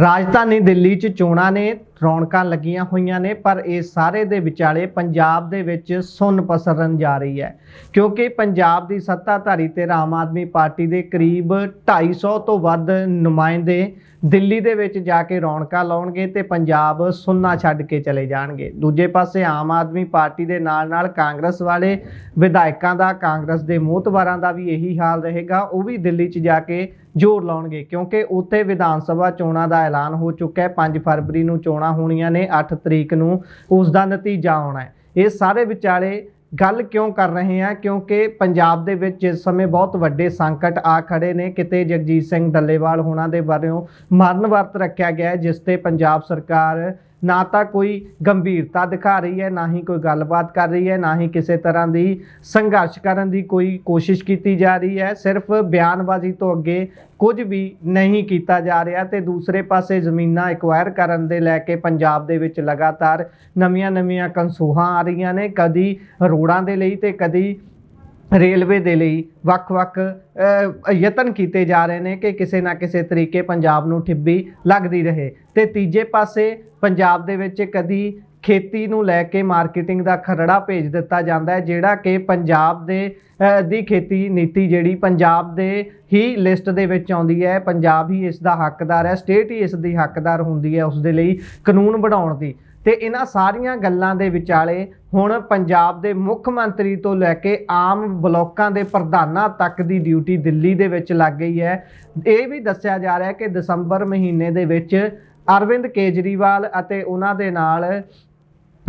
ਰਾਜਧਾਨੀ ਦਿੱਲੀ 'ਚ ਚੋਣਾਂ ਨੇ ਰੌਣਕਾਂ ਲੱਗੀਆਂ ਹੋਈਆਂ ਨੇ, ਪਰ ਇਹ ਸਾਰੇ ਦੇ ਵਿਚਾਲੇ ਪੰਜਾਬ ਦੇ ਵਿੱਚ ਸੁੰਨ ਪਸਰਨ ਜਾ ਰਹੀ ਹੈ। ਕਿਉਂਕਿ ਪੰਜਾਬ ਦੀ ਸੱਤਾਧਾਰੀ ਤੇ ਆਮ ਆਦਮੀ ਪਾਰਟੀ ਦੇ ਕਰੀਬ 250 ਤੋਂ ਵੱਧ ਨੁਮਾਇੰਦੇ ਦਿੱਲੀ ਦੇ ਵਿੱਚ ਜਾ ਕੇ ਰੌਣਕਾਂ ਲਾਉਣਗੇ ਤੇ ਪੰਜਾਬ ਸੁੰਨਾ ਛੱਡ ਕੇ ਚਲੇ ਜਾਣਗੇ। ਦੂਜੇ ਪਾਸੇ ਆਮ ਆਦਮੀ ਪਾਰਟੀ ਦੇ ਨਾਲ ਨਾਲ ਕਾਂਗਰਸ ਵਾਲੇ ਵਿਧਾਇਕਾਂ ਦਾ, ਕਾਂਗਰਸ ਦੇ ਮੋਹਤਵਾਰਾਂ ਦਾ ਵੀ ਇਹੀ ਹਾਲ ਰਹੇਗਾ। ਉਹ ਵੀ ਦਿੱਲੀ 'ਚ ਜਾ ਕੇ ਜ਼ੋਰ ਲਾਉਣਗੇ, ਕਿਉਂਕਿ ਉੱਥੇ ਵਿਧਾਨ ਸਭਾ ਚੋਣਾਂ ਦਾ ਐਲਾਨ ਹੋ ਚੁੱਕਾ ਹੈ। 5 ਫਰਵਰੀ ਨੂੰ ਚੋਣਾਂ ਹੋਣੀਆਂ ਨੇ 8 ਤਰੀਕ ਨੂੰ ਉਸ ਦਾ ਨਤੀਜਾ ਆਉਣਾ ਹੈ। ਇਹ ਸਾਰੇ ਵਿਚਾਲੇ ਗੱਲ ਕਿਉਂ ਕਰ ਰਹੇ ਹਾਂ? ਕਿਉਂਕਿ ਪੰਜਾਬ ਦੇ ਵਿੱਚ ਇਸ ਸਮੇਂ ਬਹੁਤ ਵੱਡੇ ਸੰਕਟ ਆ ਖੜੇ ਨੇ। ਕਿਤੇ ਜਗਜੀਤ ਸਿੰਘ ਡੱਲੇਵਾਲ ਹੋਣਾ ਦੇ ਬਾਰੇ ਮਰਨ ਵਰਤ ਰੱਖਿਆ ਗਿਆ ਜਿਸ ਤੇ ਪੰਜਾਬ ਸਰਕਾਰ ਨਾ ਤਾਂ ਕੋਈ ਗੰਭੀਰਤਾ ਦਿਖਾ ਰਹੀ ਹੈ, ਨਾ ਹੀ ਕੋਈ ਗੱਲਬਾਤ ਕਰ ਰਹੀ ਹੈ, ਨਾ ਹੀ ਕਿਸੇ ਤਰ੍ਹਾਂ ਦੀ ਸੰਘਰਸ਼ ਕਰਨ ਦੀ ਕੋਈ ਕੋਸ਼ਿਸ਼ ਕੀਤੀ ਜਾ ਰਹੀ ਹੈ। ਸਿਰਫ ਬਿਆਨਬਾਜ਼ੀ ਤੋਂ ਅੱਗੇ ਕੁਝ ਵੀ ਨਹੀਂ ਕੀਤਾ ਜਾ ਰਿਹਾ ਤੇ ਦੂਸਰੇ ਪਾਸੇ ਜ਼ਮੀਨਾਂ ਐਕਵਾਇਰ ਕਰਨ ਦੇ ਲੈ ਕੇ ਪੰਜਾਬ ਦੇ ਵਿੱਚ ਲਗਾਤਾਰ ਨਵੀਆਂ-ਨਵੀਆਂ ਕੰਸੂਹਾਂ ਆ ਰਹੀਆਂ ਨੇ। ਕਦੀ ਰੋਡਾਂ ਦੇ ਲਈ ਤੇ ਕਦੀ ਰੇਲਵੇ ਦੇ ਲਈ ਵੱਖ-ਵੱਖ ਯਤਨ ਕੀਤੇ ਜਾ ਰਹੇ ਨੇ ਕਿ ਕਿਸੇ ਨਾ ਕਿਸੇ ਤਰੀਕੇ ਪੰਜਾਬ ਨੂੰ ਠਿੱਬੀ ਲੱਗਦੀ ਰਹੇ। ਤੇ ਤੀਜੇ ਪਾਸੇ ਪੰਜਾਬ ਦੇ ਵਿੱਚ ਕਦੀ ਖੇਤੀ ਨੂੰ ਲੈ ਕੇ ਮਾਰਕੀਟਿੰਗ ਦਾ ਖਰੜਾ ਭੇਜ ਦਿੱਤਾ ਜਾਂਦਾ ਹੈ, ਜਿਹੜਾ ਕਿ ਪੰਜਾਬ ਦੇ ਦੀ ਖੇਤੀ ਨੀਤੀ ਜਿਹੜੀ ਪੰਜਾਬ ਦੇ ਹੀ ਲਿਸਟ ਦੇ ਵਿੱਚ ਆਉਂਦੀ ਹੈ। ਪੰਜਾਬ ਹੀ ਇਸ ਦਾ ਹੱਕਦਾਰ ਹੈ, ਸਟੇਟ ਹੀ ਇਸ ਦੀ ਹੱਕਦਾਰ ਹੁੰਦੀ ਹੈ ਉਸ ਦੇ ਲਈ ਕਾਨੂੰਨ ਬਣਾਉਣ ਦੀ। ਤੇ ਇਹਨਾਂ ਸਾਰੀਆਂ ਗੱਲਾਂ ਦੇ ਵਿਚਾਲੇ ਹੁਣ ਪੰਜਾਬ ਦੇ ਮੁੱਖ ਮੰਤਰੀ ਤੋਂ ਲੈ ਕੇ ਆਮ ਬਲਾਕਾਂ ਦੇ ਪ੍ਰਧਾਨਾਂ ਤੱਕ ਦੀ ਡਿਊਟੀ ਦਿੱਲੀ ਦੇ ਵਿੱਚ ਲੱਗ ਗਈ ਹੈ। ਇਹ ਵੀ ਦੱਸਿਆ ਜਾ ਰਿਹਾ ਹੈ ਕਿ ਦਸੰਬਰ ਮਹੀਨੇ ਦੇ ਵਿੱਚ ਅਰਵਿੰਦ ਕੇਜਰੀਵਾਲ ਅਤੇ ਉਹਨਾਂ ਦੇ ਨਾਲ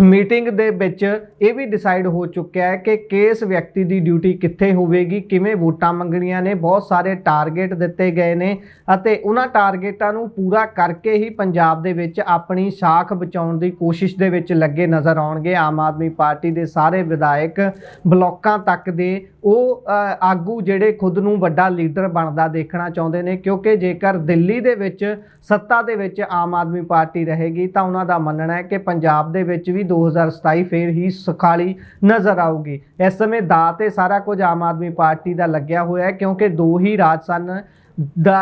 ਮੀਟਿੰਗ ਦੇ ਵਿੱਚ ਇਹ ਵੀ ਡਿਸਾਈਡ ਹੋ ਚੁੱਕਿਆ ਹੈ ਕਿ ਕਿਸ ਵਿਅਕਤੀ ਦੀ ਡਿਊਟੀ ਕਿੱਥੇ ਹੋਵੇਗੀ, ਕਿਵੇਂ ਵੋਟਾਂ ਮੰਗਣੀਆਂ ਨੇ, ਬਹੁਤ ਸਾਰੇ ਟਾਰਗੇਟ ਦਿੱਤੇ ਗਏ ਨੇ ਅਤੇ ਉਹਨਾਂ ਟਾਰਗੇਟਾਂ ਨੂੰ ਪੂਰਾ ਕਰਕੇ ਹੀ ਪੰਜਾਬ ਦੇ ਵਿੱਚ ਆਪਣੀ ਸਾਖ ਬਚਾਉਣ ਦੀ ਕੋਸ਼ਿਸ਼ ਦੇ ਵਿੱਚ ਲੱਗੇ ਨਜ਼ਰ ਆਉਣਗੇ। ਆਮ ਆਦਮੀ ਪਾਰਟੀ ਦੇ ਸਾਰੇ ਵਿਧਾਇਕ ਬਲਾਕਾਂ ਤੱਕ ਦੇ ਉਹ ਆਗੂ ਜਿਹੜੇ ਖੁਦ ਨੂੰ ਵੱਡਾ ਲੀਡਰ ਬਣਦਾ ਦੇਖਣਾ ਚਾਹੁੰਦੇ ਨੇ ਕਿਉਂਕਿ ਜੇਕਰ ਦਿੱਲੀ ਦੇ ਵਿੱਚ, ਸੱਤਾ ਦੇ ਵਿੱਚ ਆਮ ਆਦਮੀ ਪਾਰਟੀ ਰਹੇਗੀ ਤਾਂ ਉਹਨਾਂ ਦਾ ਮੰਨਣਾ ਹੈ ਕਿ ਪੰਜਾਬ ਦੇ ਵਿੱਚ ਵੀ 2027 ਫੇਰ ਹੀ ਸੁਖਾਲੀ ਨਜ਼ਰ ਆਊਗੀ। ਇਸ ਸਮੇਂ ਦਾ ਤੇ ਸਾਰਾ ਕੁਝ ਆਮ ਆਦਮੀ ਪਾਰਟੀ ਦਾ ਲੱਗਿਆ ਹੋਇਆ ਹੈ, ਕਿਉਂਕਿ ਦੋ ਹੀ ਰਾਜ ਸਨ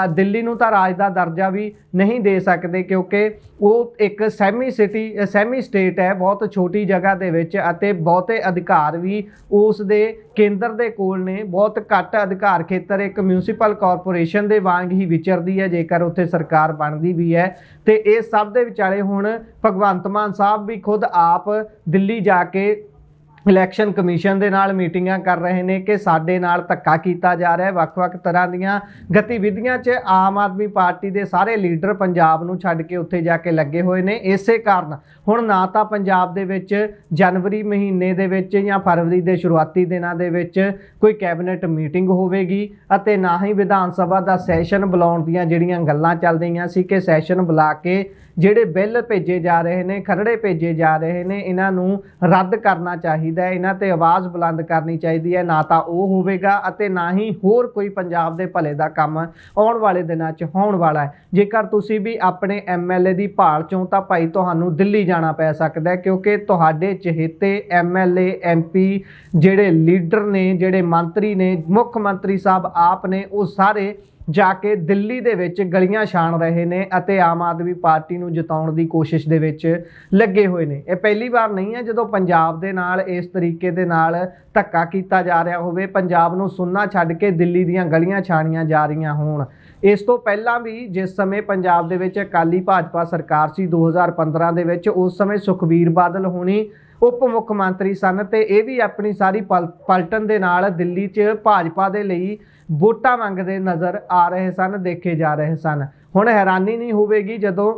ਦਿੱਲੀ ਨੂੰ ਤਾਂ ਰਾਜ ਦਾ ਦਰਜਾ ਵੀ ਨਹੀਂ ਦੇ ਸਕਦੇ ਕਿਉਂਕਿ ਉਹ ਇੱਕ ਸੈਮੀ ਸਿਟੀ ਸੈਮੀ ਸਟੇਟ ਹੈ, ਬਹੁਤ ਛੋਟੀ ਜਗ੍ਹਾ ਦੇ ਵਿੱਚ ਅਤੇ ਬਹੁਤੇ ਅਧਿਕਾਰ ਵੀ ਉਸ ਦੇ ਕੇਂਦਰ ਦੇ ਕੋਲ ਨੇ। ਬਹੁਤ ਘੱਟ ਅਧਿਕਾਰ ਖੇਤਰ ਇੱਕ ਮਿਊਨਿਸਪਲ ਕਾਰਪੋਰੇਸ਼ਨ ਦੇ ਵਾਂਗ ਹੀ ਵਿਚਰਦੀ ਹੈ, ਜੇਕਰ ਉੱਥੇ ਸਰਕਾਰ ਬਣਦੀ ਵੀ ਹੈ। ਤੇ ਇਹ ਸਭ ਦੇ ਵਿਚਾਲੇ ਹੁਣ ਭਗਵੰਤ ਮਾਨ ਸਾਹਿਬ ਵੀ ਖੁਦ ਆਪ ਦਿੱਲੀ ਜਾ ਕੇ ਇਲੈਕਸ਼ਨ ਕਮਿਸ਼ਨ ਦੇ ਨਾਲ ਮੀਟਿੰਗਾਂ ਕਰ ਰਹੇ ਨੇ ਕਿ ਸਾਡੇ ਨਾਲ ਧੱਕਾ ਕੀਤਾ ਜਾ ਰਿਹਾ ਹੈ। ਵੱਖ-ਵੱਖ ਤਰ੍ਹਾਂ ਦੀਆਂ ਗਤੀਵਿਧੀਆਂ 'ਚ ਆਮ ਆਦਮੀ ਪਾਰਟੀ ਦੇ ਸਾਰੇ ਲੀਡਰ ਪੰਜਾਬ ਨੂੰ ਛੱਡ ਕੇ ਉੱਥੇ ਜਾ ਕੇ ਲੱਗੇ ਹੋਏ ਨੇ। ਇਸੇ ਕਾਰਨ ਹੁਣ ਨਾ ਤਾਂ ਪੰਜਾਬ ਦੇ ਵਿੱਚ ਜਨਵਰੀ ਮਹੀਨੇ ਦੇ ਵਿੱਚ ਜਾਂ ਫਰਵਰੀ ਦੇ ਸ਼ੁਰੂਆਤੀ ਦਿਨਾਂ ਦੇ ਵਿੱਚ ਕੋਈ ਕੈਬਨਿਟ ਮੀਟਿੰਗ ਹੋਵੇਗੀ ਅਤੇ ਨਾ ਹੀ ਵਿਧਾਨ ਸਭਾ ਦਾ ਸੈਸ਼ਨ ਬੁਲਾਉਣ ਦੀਆਂ ਜਿਹੜੀਆਂ ਗੱਲਾਂ ਚੱਲਦੀਆਂ ਸੀ ਕਿ ਸੈਸ਼ਨ ਬੁਲਾ ਕੇ ਜਿਹੜੇ ਬਿੱਲ ਭੇਜੇ ਜਾ ਰਹੇ ਨੇ, ਖਰੜੇ ਭੇਜੇ ਜਾ ਰਹੇ ਨੇ, ਇਹਨਾਂ ਨੂੰ ਰੱਦ ਕਰਨਾ ਚਾਹੀਦਾ ਹੈ, ਇਹਨਾਂ ਤੇ ਆਵਾਜ਼ ਬੁਲੰਦ ਕਰਨੀ ਚਾਹੀਦੀ ਹੈ, ਨਾ ਤਾਂ ਉਹ ਹੋਵੇਗਾ ਅਤੇ ਨਾ ਹੀ ਹੋਰ ਕੋਈ ਪੰਜਾਬ ਦੇ ਭਲੇ ਦਾ ਕੰਮ ਆਉਣ ਵਾਲੇ ਦਿਨਾਂ 'ਚ ਹੋਣ ਵਾਲਾ ਹੈ। ਜੇਕਰ ਤੁਸੀਂ ਵੀ ਆਪਣੇ ਐਮਐਲਏ ਦੀ ਭਾਲ ਚੋਂ ਤਾਂ ਭਾਈ ਤੁਹਾਨੂੰ ਦਿੱਲੀ ਜਾਣਾ ਪੈ ਸਕਦਾ ਹੈ, ਕਿਉਂਕਿ ਤੁਹਾਡੇ ਚਹੇਤੇ ਐਮਐਲਏ ਐਮਪੀ ਜਿਹੜੇ ਲੀਡਰ ਨੇ, ਜਿਹੜੇ ਮੰਤਰੀ ਨੇ, ਮੁੱਖ ਮੰਤਰੀ ਸਾਹਿਬ ਆਪ ਨੇ, ਉਹ ਸਾਰੇ ਜਾ ਕੇ ਦਿੱਲੀ ਦੇ ਵਿੱਚ ਗਲੀਆਂ ਛਾਣ ਰਹੇ ਨੇ ਅਤੇ ਆਮ ਆਦਮੀ ਪਾਰਟੀ ਨੂੰ ਜਿਤਾਉਣ ਦੀ ਕੋਸ਼ਿਸ਼ ਦੇ ਵਿੱਚ ਲੱਗੇ ਹੋਏ ਨੇ। ਇਹ ਪਹਿਲੀ ਵਾਰ ਨਹੀਂ ਹੈ ਜਦੋਂ ਪੰਜਾਬ ਦੇ ਨਾਲ ਇਸ ਤਰੀਕੇ ਦੇ ਨਾਲ ਧੱਕਾ ਕੀਤਾ ਜਾ ਰਿਹਾ ਹੋਵੇ। ਪੰਜਾਬ ਨੂੰ ਸੁੰਨਾ ਛੱਡ ਕੇ ਦਿੱਲੀ ਦੀਆਂ ਗਲੀਆਂ ਛਾਣੀਆਂ ਜਾ ਰਹੀਆਂ ਹੋਣ। ਇਸ ਤੋਂ ਪਹਿਲਾਂ ਵੀ ਜਿਸ ਸਮੇਂ ਪੰਜਾਬ ਦੇ ਵਿੱਚ ਅਕਾਲੀ ਭਾਜਪਾ ਸਰਕਾਰ ਸੀ 2015 ਦੇ ਵਿੱਚ, ਉਸ ਸਮੇਂ ਸੁਖਬੀਰ ਬਾਦਲ ਹੋਣੀ ਉਪ ਮੁੱਖ ਮੰਤਰੀ ਸਨ ਤੇ ਇਹ ਵੀ ਆਪਣੀ ਸਾਰੀ ਪਲ- ਪਲਟਨ ਦੇ ਨਾਲ ਦਿੱਲੀ 'ਚ ਭਾਜਪਾ ਦੇ ਲਈ ਵੋਟਾਂ ਮੰਗਦੇ ਨਜ਼ਰ ਆ ਰਹੇ ਸਨ, ਦੇਖੇ ਜਾ ਰਹੇ ਸਨ। ਹੁਣ ਹੈਰਾਨੀ ਨਹੀਂ ਹੋਵੇਗੀ ਜਦੋਂ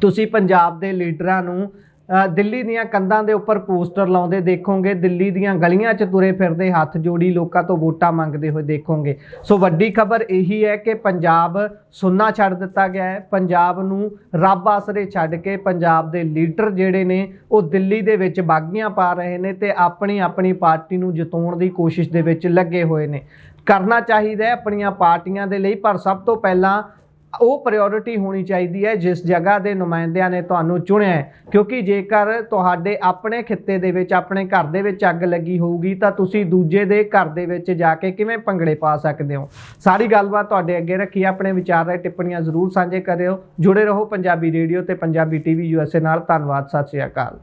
ਤੁਸੀਂ ਪੰਜਾਬ ਦੇ ਲੀਡਰਾਂ ਨੂੰ ਦਿੱਲੀ ਦੀਆਂ ਕੰਧਾਂ ਦੇ ਉੱਪਰ ਪੋਸਟਰ ਲਾਉਂਦੇ ਦੇਖੋਗੇ, ਦਿੱਲੀ ਦੀਆਂ ਗਲੀਆਂ 'ਚ ਤੁਰੇ ਫਿਰਦੇ ਹੱਥ ਜੋੜੀ ਲੋਕਾਂ ਤੋਂ ਵੋਟਾਂ ਮੰਗਦੇ ਹੋਏ ਦੇਖੋਗੇ। ਸੋ ਵੱਡੀ ਖਬਰ ਇਹੀ ਹੈ ਕਿ ਪੰਜਾਬ ਸੁੰਨਾ ਛੱਡ ਦਿੱਤਾ ਗਿਆ ਹੈ। ਪੰਜਾਬ ਨੂੰ ਰੱਬ ਆਸਰੇ ਛੱਡ ਕੇ ਪੰਜਾਬ ਦੇ ਲੀਡਰ ਜਿਹੜੇ ਨੇ, ਉਹ ਦਿੱਲੀ ਦੇ ਵਿੱਚ ਬਾਗੀਆਂ ਪਾ ਰਹੇ ਨੇ ਤੇ ਆਪਣੀ ਆਪਣੀ ਪਾਰਟੀ ਨੂੰ ਜਿਤਾਉਣ ਦੀ ਕੋਸ਼ਿਸ਼ ਦੇ ਵਿੱਚ ਲੱਗੇ ਹੋਏ ਨੇ। ਕਰਨਾ ਚਾਹੀਦਾ ਹੈ ਆਪਣੀਆਂ ਪਾਰਟੀਆਂ ਦੇ ਲਈ, ਪਰ ਸਭ ਤੋਂ ਪਹਿਲਾਂ ਉਹ ਪ੍ਰਾਇੋਰਟੀ ਹੋਣੀ ਚਾਹੀਦੀ ਹੈ, ਜਿਸ ਜਗ੍ਹਾ ਦੇ ਨੁਮਾਇੰਦਿਆਂ ਨੇ ਤੁਹਾਨੂੰ ਚੁਣਿਆ ਹੈ। ਕਿਉਂਕਿ ਜੇਕਰ ਤੁਹਾਡੇ ਆਪਣੇ ਖਿੱਤੇ ਦੇ ਵਿੱਚ, ਆਪਣੇ ਘਰ ਦੇ ਵਿੱਚ ਅੱਗ ਲੱਗੀ ਹੋਊਗੀ, ਤਾਂ ਤੁਸੀਂ ਦੂਜੇ ਦੇ ਘਰ ਦੇ ਵਿੱਚ ਜਾ ਕੇ ਕਿਵੇਂ ਭੰਗੜੇ ਪਾ ਸਕਦੇ ਹੋ? ਸਾਰੀ ਗੱਲਬਾਤ ਤੁਹਾਡੇ ਅੱਗੇ ਰੱਖੀ ਆਪਣੇ ਵਿਚਾਰ ਰਾਏ ਟਿੱਪਣੀਆਂ ਜ਼ਰੂਰ ਸਾਂਝੇ ਕਰਿਓ। ਜੁੜੇ ਰਹੋ ਪੰਜਾਬੀ ਰੇਡੀਓ ਤੇ ਪੰਜਾਬੀ ਟੀਵੀ ਯੂਐਸਏ ਨਾਲ। ਧੰਨਵਾਦ, ਸਤਿ ਸ਼੍ਰੀ ਅਕਾਲ।